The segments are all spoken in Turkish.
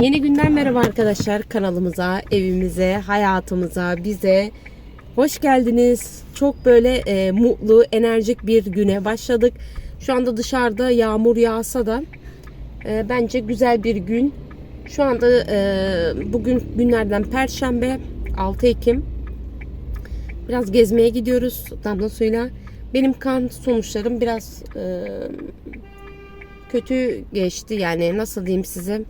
Yeni günden merhaba arkadaşlar kanalımıza, evimize, hayatımıza, bize hoş geldiniz. Çok böyle e, mutlu, enerjik bir güne başladık. Şu anda dışarıda yağmur yağsa da e, bence güzel bir gün. Şu anda e, bugün günlerden Perşembe 6 Ekim. Biraz gezmeye gidiyoruz damla suyla. Benim kan sonuçlarım biraz e, kötü geçti yani nasıl diyeyim size.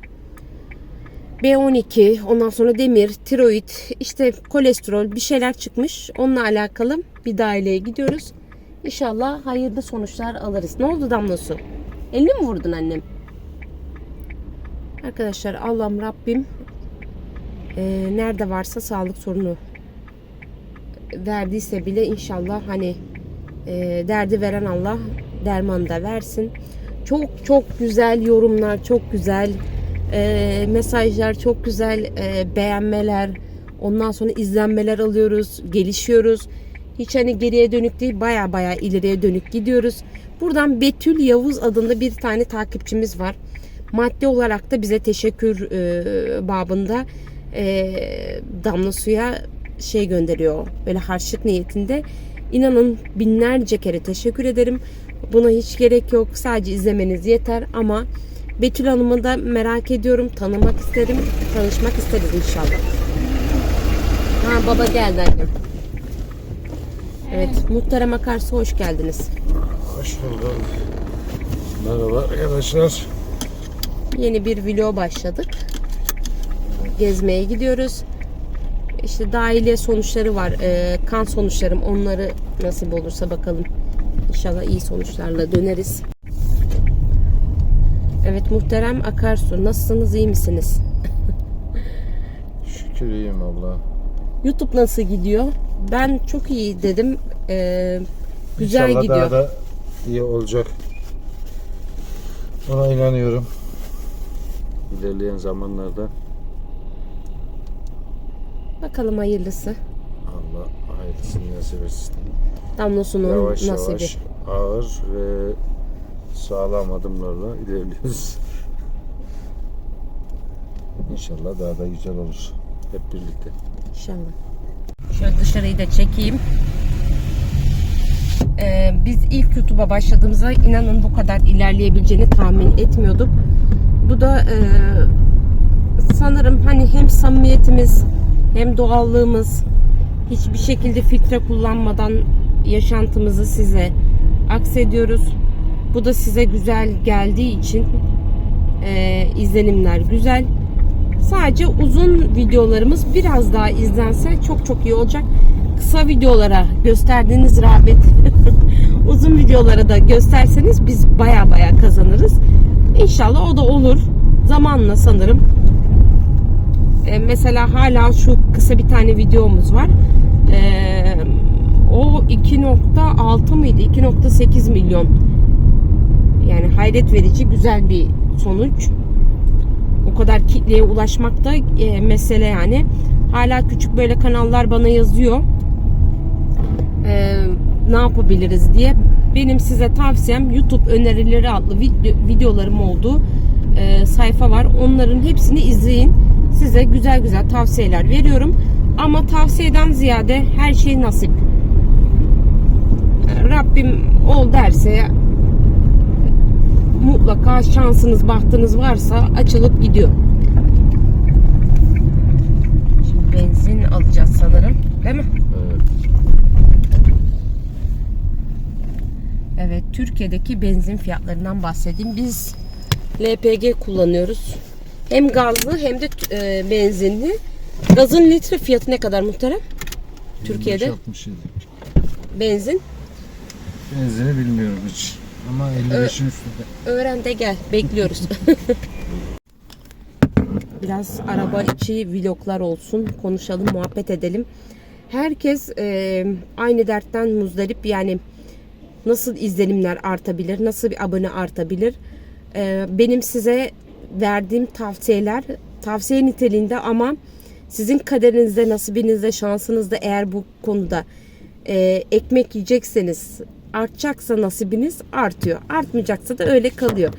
B12, ondan sonra demir, tiroid, işte kolesterol bir şeyler çıkmış. Onunla alakalı bir daireye gidiyoruz. İnşallah hayırlı sonuçlar alırız. Ne oldu Damla Su? Elini mi vurdun annem? Arkadaşlar Allah'ım Rabbim e, nerede varsa sağlık sorunu verdiyse bile inşallah hani e, derdi veren Allah derman da versin. Çok çok güzel yorumlar, çok güzel e, mesajlar, çok güzel e, beğenmeler, ondan sonra izlenmeler alıyoruz, gelişiyoruz. Hiç hani geriye dönük değil, baya baya ileriye dönük gidiyoruz. Buradan Betül Yavuz adında bir tane takipçimiz var. Maddi olarak da bize teşekkür e, babında e, damla suya şey gönderiyor. Böyle harçlık niyetinde. İnanın binlerce kere teşekkür ederim. Buna hiç gerek yok. Sadece izlemeniz yeter ama Betül Hanım'ı da merak ediyorum. Tanımak isterim. Tanışmak isteriz inşallah. Ha baba geldi annem. Evet, Muhterem Akarsu hoş geldiniz. Hoş bulduk. Merhaba arkadaşlar. Yeni bir vlog başladık. Gezmeye gidiyoruz. İşte dahiliye sonuçları var. Ee, kan sonuçlarım. Onları nasip olursa bakalım. İnşallah iyi sonuçlarla döneriz. Evet muhterem Akarsu. Nasılsınız? iyi misiniz? Şükür iyiyim abla. YouTube nasıl gidiyor? Ben çok iyi dedim. Ee, güzel İnşallah gidiyor. daha da iyi olacak. Ona inanıyorum. İlerleyen zamanlarda Bakalım hayırlısı. Allah hayırlısını nasip etsin. Damlosunun Yavaş nasibi. yavaş ağır ve sağlam adımlarla ilerliyoruz. İnşallah daha da güzel olur. Hep birlikte. İnşallah. Şöyle dışarıyı da çekeyim. Ee, biz ilk YouTube'a başladığımızda inanın bu kadar ilerleyebileceğini tahmin etmiyorduk. Bu da e, sanırım hani hem samimiyetimiz hem doğallığımız hiçbir şekilde filtre kullanmadan yaşantımızı size aksediyoruz. Bu da size güzel geldiği için e, izlenimler güzel. Sadece uzun videolarımız biraz daha izlense çok çok iyi olacak. Kısa videolara gösterdiğiniz rağbet uzun videolara da gösterseniz biz baya baya kazanırız. İnşallah o da olur. Zamanla sanırım. Ee, mesela hala şu kısa bir tane videomuz var. Ee, o 2.6 mıydı? 2.8 milyon. Yani hayret verici güzel bir sonuç o kadar kitleye ulaşmak da e, mesele yani. Hala küçük böyle kanallar bana yazıyor. E, ne yapabiliriz diye. Benim size tavsiyem YouTube önerileri adlı video, videolarım olduğu e, sayfa var. Onların hepsini izleyin. Size güzel güzel tavsiyeler veriyorum. Ama tavsiyeden ziyade her şey nasip. Rabbim ol derse mutlaka şansınız, bahtınız varsa açılıp gidiyor. Şimdi benzin alacağız sanırım. Değil mi? Evet. Evet, Türkiye'deki benzin fiyatlarından bahsedeyim. Biz LPG kullanıyoruz. Hem gazlı hem de e, benzinli. Gazın litre fiyatı ne kadar muhterem? Türkiye'de 67. benzin. Benzini bilmiyorum hiç. Ama 55'in üstünde. Öğren de gel. Bekliyoruz. Biraz araba içi vloglar olsun. Konuşalım, muhabbet edelim. Herkes e, aynı dertten muzdarip. Yani nasıl izlenimler artabilir? Nasıl bir abone artabilir? E, benim size verdiğim tavsiyeler tavsiye niteliğinde ama sizin kaderinizde, nasibinizde, şansınızda eğer bu konuda e, ekmek yiyecekseniz artacaksa nasibiniz artıyor. Artmayacaksa da öyle kalıyor.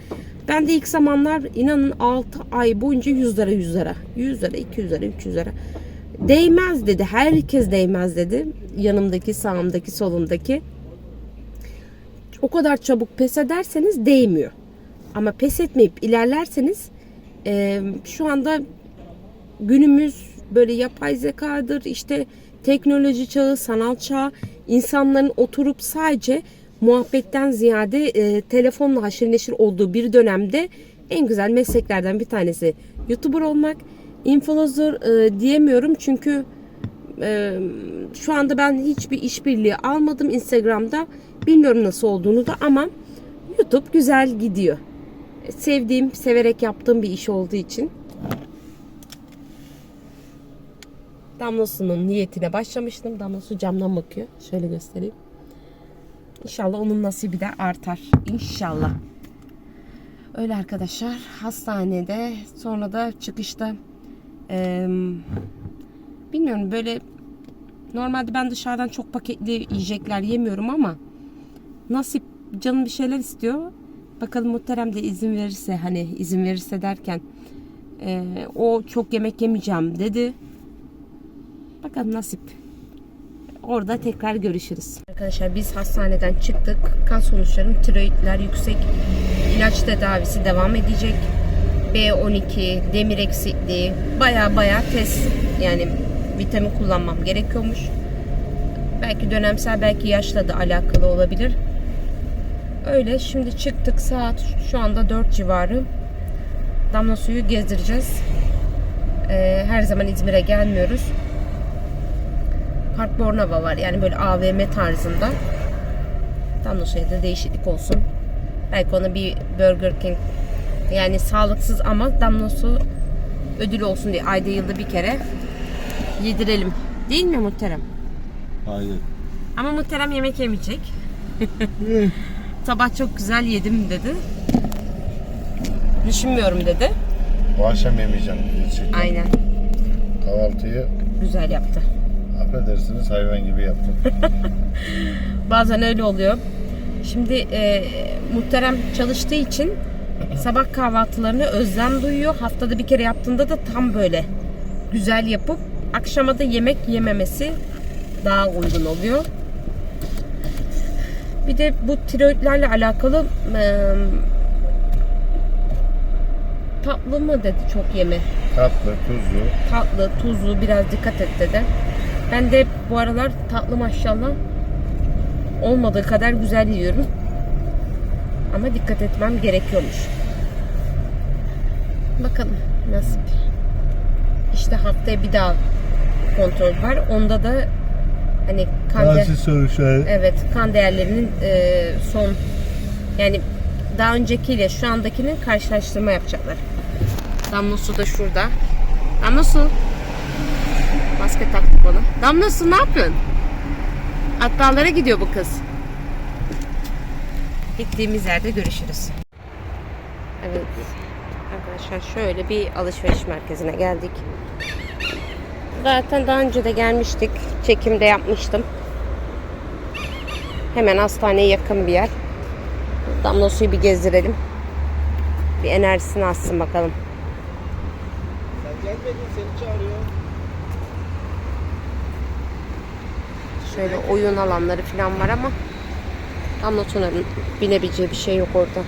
Ben de ilk zamanlar inanın 6 ay boyunca 100 lira 100 lira. 100 lira 200 lira 300 lira. Değmez dedi. Herkes değmez dedi. Yanımdaki, sağımdaki, solumdaki. O kadar çabuk pes ederseniz değmiyor. Ama pes etmeyip ilerlerseniz e, şu anda günümüz böyle yapay zekadır işte teknoloji çağı, sanal çağ insanların oturup sadece muhabbetten ziyade e, telefonla haşır neşir olduğu bir dönemde en güzel mesleklerden bir tanesi YouTuber olmak. Influencer e, diyemiyorum çünkü e, şu anda ben hiçbir işbirliği almadım Instagram'da. Bilmiyorum nasıl olduğunu da ama YouTube güzel gidiyor. Sevdiğim, severek yaptığım bir iş olduğu için Damlasu'nun niyetine başlamıştım. Damlasu camdan bakıyor. Şöyle göstereyim. İnşallah onun nasibi de artar. İnşallah. Öyle arkadaşlar. Hastanede sonra da çıkışta eee, bilmiyorum böyle normalde ben dışarıdan çok paketli yiyecekler yemiyorum ama nasip canım bir şeyler istiyor. Bakalım muhterem de izin verirse hani izin verirse derken eee, o çok yemek yemeyeceğim dedi. Bakalım nasip. Orada tekrar görüşürüz. Arkadaşlar biz hastaneden çıktık. Kan sonuçlarım tiroidler yüksek. İlaç tedavisi devam edecek. B12, demir eksikliği, baya baya test yani vitamin kullanmam gerekiyormuş. Belki dönemsel belki yaşla da alakalı olabilir. Öyle şimdi çıktık saat şu anda 4 civarı. Damla suyu gezdireceğiz. Ee, her zaman İzmir'e gelmiyoruz. Park Bornova var. Yani böyle AVM tarzında. Damla suya da değişiklik olsun. Belki ona bir Burger King yani sağlıksız ama damla su ödül olsun diye ayda yılda bir kere yedirelim. Değil mi muhterem? Hayır. Ama muhterem yemek yemeyecek. Sabah çok güzel yedim dedi. Düşünmüyorum dedi. Bu akşam yemeyeceğim. Aynen. Kahvaltıyı Güzel yaptı. Affedersiniz hayvan gibi yaptım. Bazen öyle oluyor. Şimdi e, muhterem çalıştığı için sabah kahvaltılarını özlem duyuyor. Haftada bir kere yaptığında da tam böyle güzel yapıp akşama da yemek yememesi daha uygun oluyor. Bir de bu tiroidlerle alakalı e, tatlı mı dedi çok yeme. Tatlı, tuzlu. Tatlı, tuzlu biraz dikkat et dedi. Ben de bu aralar tatlı maşallah olmadığı kadar güzel yiyorum. Ama dikkat etmem gerekiyormuş. Bakalım nasip. İşte haftaya bir daha kontrol var. Onda da hani kan de- Tatil sonuçları. Evet, kan değerlerinin e, son yani daha öncekiyle şu andakinin karşılaştırma yapacaklar. Damla su da şurada. Damla su. Maske taktık bana. Damla su ne yapıyorsun? Atlarlara gidiyor bu kız. Gittiğimiz yerde görüşürüz. Evet. Arkadaşlar şöyle bir alışveriş merkezine geldik. Zaten daha önce de gelmiştik. Çekimde yapmıştım. Hemen hastaneye yakın bir yer. Damla suyu bir gezdirelim. Bir enerjisini alsın bakalım. Sen gelmedin seni çağırıyor. Şöyle oyun alanları falan var ama Damla Tuna'nın binebileceği bir şey yok orada.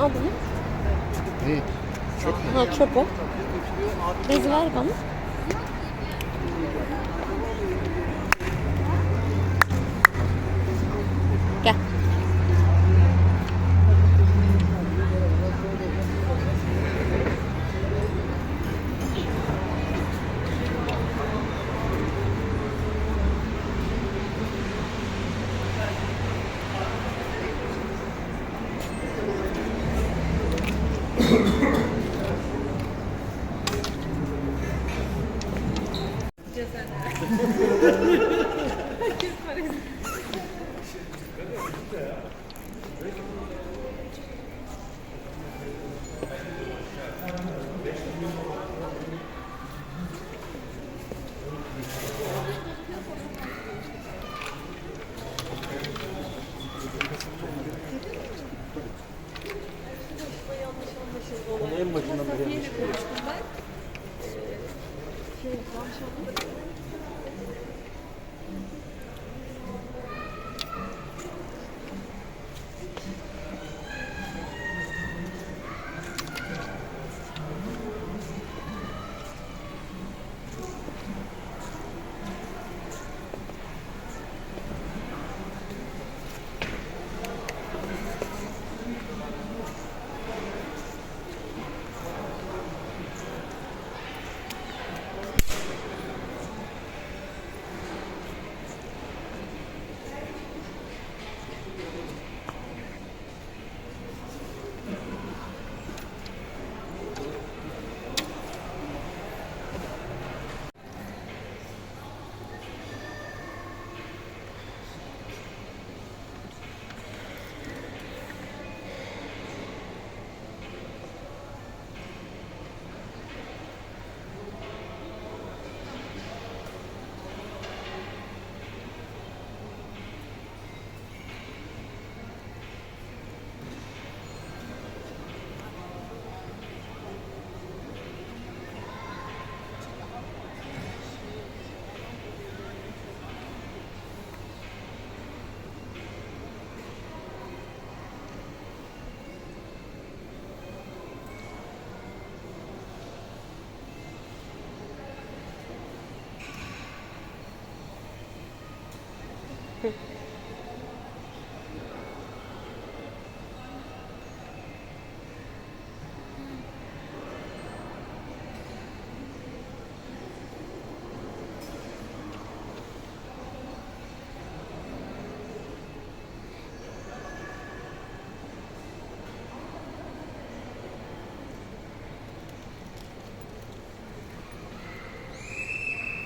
Al bunu. Ne? Ha çöp o. Uma não me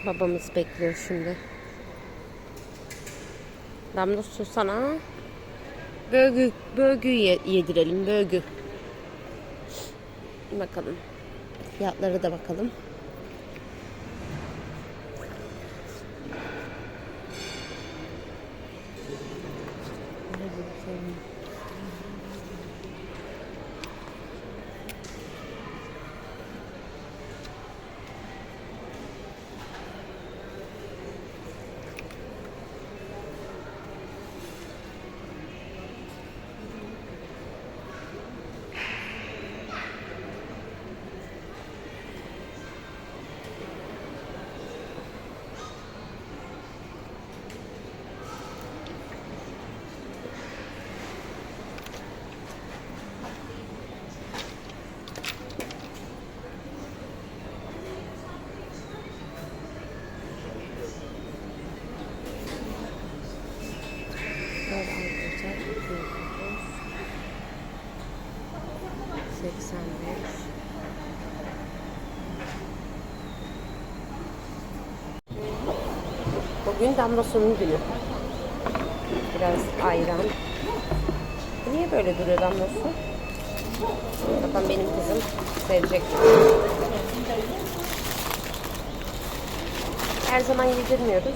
Babamız bekliyor şimdi. Damla susana. Bölgü ye- yedirelim. Bölgü. Bakalım. Fiyatları da bakalım. Böyle arkadaşlar. 85 Bugün damla sonun günü. Biraz ayran. Niye böyle duruyor damla su? Bakalım benim kızım sevecek. Her zaman yedirmiyoruz.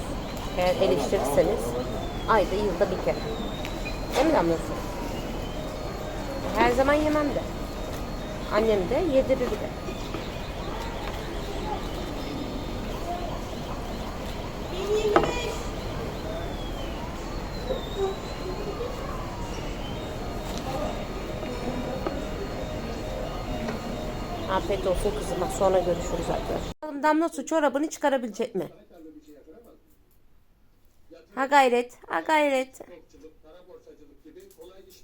Eğer eleştirirseniz ayda yılda bir kere. Değil mi damla su? Her zaman yemem de. Annem de yedirir de. Afiyet olsun kızıma. Sonra görüşürüz arkadaşlar. Damla su çorabını çıkarabilecek mi? Ha gayret. Ha gayret. Para borsacılık gibi kolay iş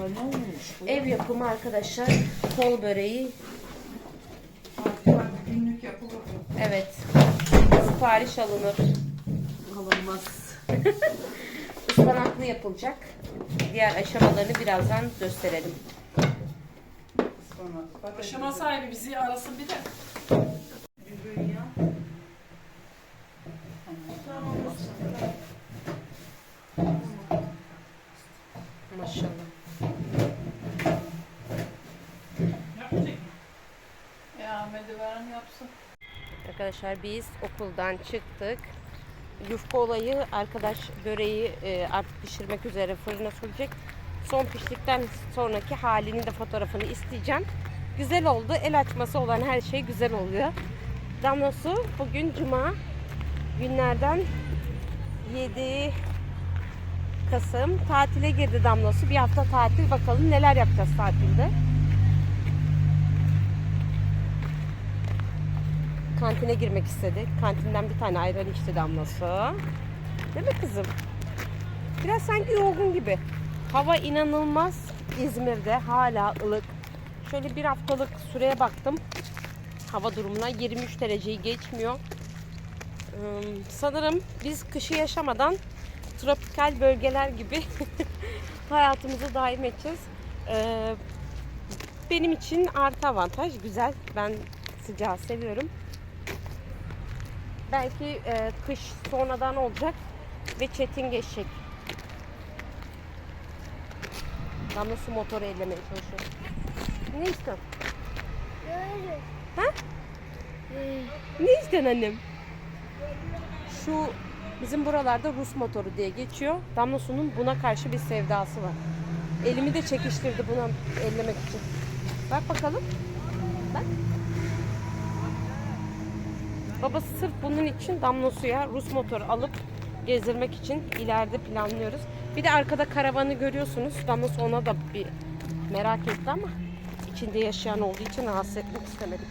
Acaba ne olmuş bu? Ev yapımı arkadaşlar kol böreği. Günlük yapılır. Evet. Sipariş alınır. Alınmaz. Ispanaklı yapılacak. Diğer aşamalarını birazdan gösterelim. Aşama sahibi bizi arasın bir de. Maşallah. Yapmayacak mı? Ya Ahmet'e veren yapsın. Arkadaşlar biz okuldan çıktık. Yufka olayı arkadaş böreği e, artık pişirmek üzere fırına sürecek. Son piştikten sonraki halini de fotoğrafını isteyeceğim. Güzel oldu. El açması olan her şey güzel oluyor. Damla Su bugün cuma günlerden 7 Kasım tatile girdi Damla Su. Bir hafta tatil bakalım neler yapacağız tatilde. Kantine girmek istedi. Kantinden bir tane ayran içti damlası. Değil mi kızım? Biraz sanki yorgun gibi. Hava inanılmaz. İzmir'de hala ılık. Şöyle bir haftalık süreye baktım. Hava durumuna 23 dereceyi geçmiyor. Ee, sanırım biz kışı yaşamadan tropikal bölgeler gibi hayatımızı daim edeceğiz. Ee, benim için artı avantaj güzel. Ben sıcağı seviyorum. Belki e, kış sonradan olacak ve çetin geçecek. Damla su motoru ellemeye çalışıyor. Ne istiyorsun? Ha? Ne istiyorsun annem? Şu bizim buralarda Rus motoru diye geçiyor. Damla su'nun buna karşı bir sevdası var. Elimi de çekiştirdi buna ellemek için. Bak bakalım. Bak. Babası sırf bunun için damla suya Rus motoru alıp gezdirmek için ileride planlıyoruz. Bir de arkada karavanı görüyorsunuz. Damla su ona da bir merak etti ama içinde yaşayan olduğu için rahatsız etmek istemedim.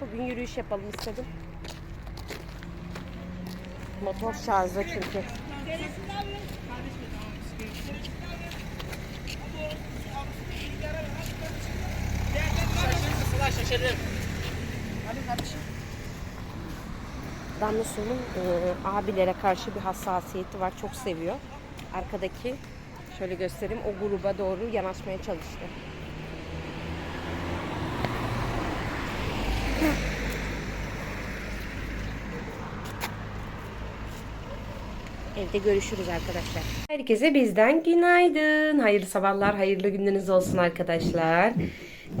Bugün yürüyüş yapalım istedim. Motor şarjda çünkü. Damla Su'nun e, abilere karşı bir hassasiyeti var. Çok seviyor. Arkadaki şöyle göstereyim o gruba doğru yanaşmaya çalıştı. Evde görüşürüz arkadaşlar. Herkese bizden günaydın. Hayırlı sabahlar, hayırlı günleriniz olsun arkadaşlar.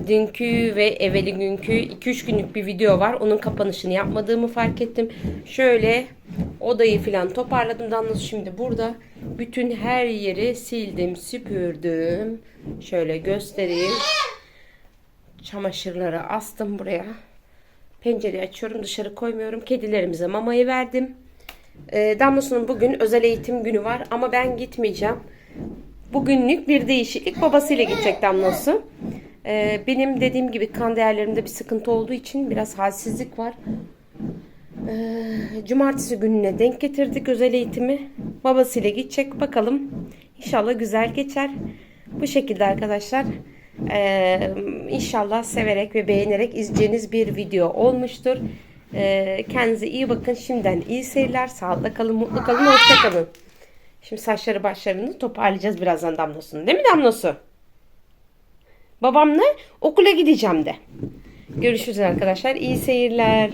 Dünkü ve evveli günkü 2-3 günlük bir video var. Onun kapanışını yapmadığımı fark ettim. Şöyle odayı falan toparladım. Damla şimdi burada. Bütün her yeri sildim, süpürdüm. Şöyle göstereyim. Çamaşırları astım buraya. Pencereyi açıyorum, dışarı koymuyorum. Kedilerimize mamayı verdim. E, Damlasu'nun bugün özel eğitim günü var ama ben gitmeyeceğim. Bugünlük bir değişiklik babasıyla gidecek Damlası. E, benim dediğim gibi kan değerlerimde bir sıkıntı olduğu için biraz halsizlik var. E, cumartesi gününe denk getirdik özel eğitimi. Babasıyla gidecek bakalım. İnşallah güzel geçer. Bu şekilde arkadaşlar. Ee, inşallah severek ve beğenerek izleyeceğiniz bir video olmuştur. Ee, kendinize iyi bakın. Şimdiden iyi seyirler. Sağlıkla kalın, mutlu kalın, hoşça kalın. Şimdi saçları başlarını toparlayacağız birazdan Damlasu'nun. Değil mi Damlası? Babamla okula gideceğim de. Görüşürüz arkadaşlar. İyi seyirler.